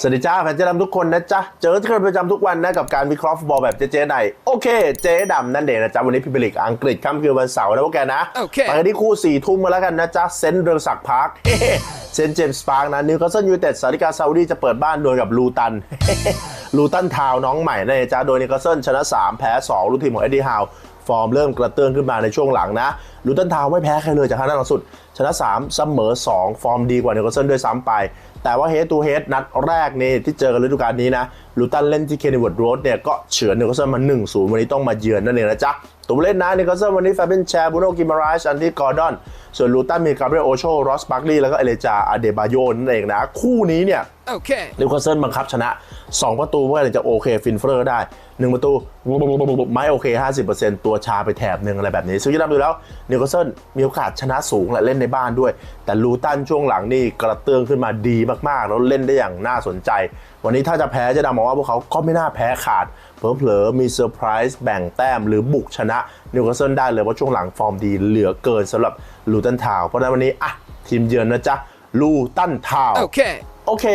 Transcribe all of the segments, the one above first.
สวัสดีจ้าแฟนเจ๊ดำทุกคนนะจ๊ะ เจอกันประจำทุกวันนะกับการวิเคราะห์ฟุตบอลแบบเจ๊ๆในโอเค เจ๊ดำนั่นเองนะจ๊ะ วันนี้พิมพ์ลีกอังกฤษค่ำคืนวันเสาร์นะพวกแกนะโอเคไปกันที่คู่สี่ทุ่มกันแล้วกันนะจ๊ะ เซนต์เรืองศักดิ์พาร์คเซนต์เจมส์พาร์คนะนิวคาสเซิลยูไนเต็ดสาริกาซาอุดีจะเปิดบ้านโดยกับลูตันลูตันทาวน์น้องใหม่นะจ๊ะโดยนิวคาสเซิลชนะ 3 แพ้ 2 ลูกทีมของเอ็ดดี้ฮาว ฟอร์มเริ่มกระเตื้องขึ้นมาในช่วงหลังนะลูตันทาวไม่แพ้ใครเลยจากทางนั้นหลังสุด ชนะ 3 เสมอ 2 ฟอร์มดีกว่านิวคาสเซิลด้วยซ้ำไป แต่ว่าเฮดตูเฮดนัดแรกนี่ที่เจอกันฤดูกาลนี้นะลูตันเล่นที่เคนนิวดโรดเนี่ยก็เฉือนนิวคาสเซิลมา1-0 วันนี้ต้องมาเยือนนั่นเองนะจ๊ะ ตัวผู้เล่นนะนิวคาสเซิลวันนี้ฟาเบนแชร์บูโนกิมาราชอันที่กอร์ดอน ส่วนลูตันมีกาเบรียลโอโชรอสบัคลีแล้วก็เอเลจาอาเดบาโยนั่นเองนะ คู่นี้เนี่ย Okay. นิวคาสเซิลบังคับชนะ 2 ประตูเพื่อจะโอเคฟินเฟอร์ได้ 1 ประตูไม่โอเค 50%ตัวชาไปแถบหนึ่งอะไรแบบนี้ ซึ่งที่นับดูแล้วนิวคาสเซิลมีโอกาสชนะสูงและเล่นในบ้านด้วย แต่ลูตันช่วงหลังนี่กระเตื้องขึ้นมาดีมากๆ แล้วเล่นได้อย่างน่าสนใจ วันนี้ถ้าจะแพ้จะดามองว่าพวกเขาก็ไม่น่าแพ้ขาดเผลอๆมีเซอร์ไพรส์แบ่งแต้มหรือบุกชนะนิวคาสเซิลได้เลยเพราะช่วงหลังฟอร์มดีเหลือเกินสำหรับลูตันทาวน์เพราะฉะนั้นวันนี้อะทีมเยือนนะจ๊ะลูตันทาวน์ Okay. โอเค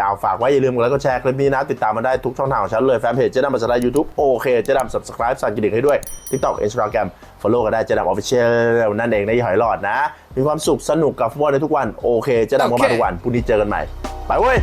เอาฝากไว้อย่าลืมกดไลค์กดแชร์คลิปนี้นะ ติดตามมาได้ทุกช่องทางของฉันเลย แฟนเพจเจ๊ดำภาษาไทยยูทูบโอเค เจ๊ดำ subscribe สั่งกระดิ่งให้ด้วย TikTok Instagram follow กันได้ เจ๊ดำ official นั่นเองในหอยหลอดนะ มีความสุขสนุกกับฟุตบอลในทุกวัน โอเค เจ๊ดำก็มาโอเคทุกวัน พรุ่งนี้เจอกันใหม่ ไปเว้ย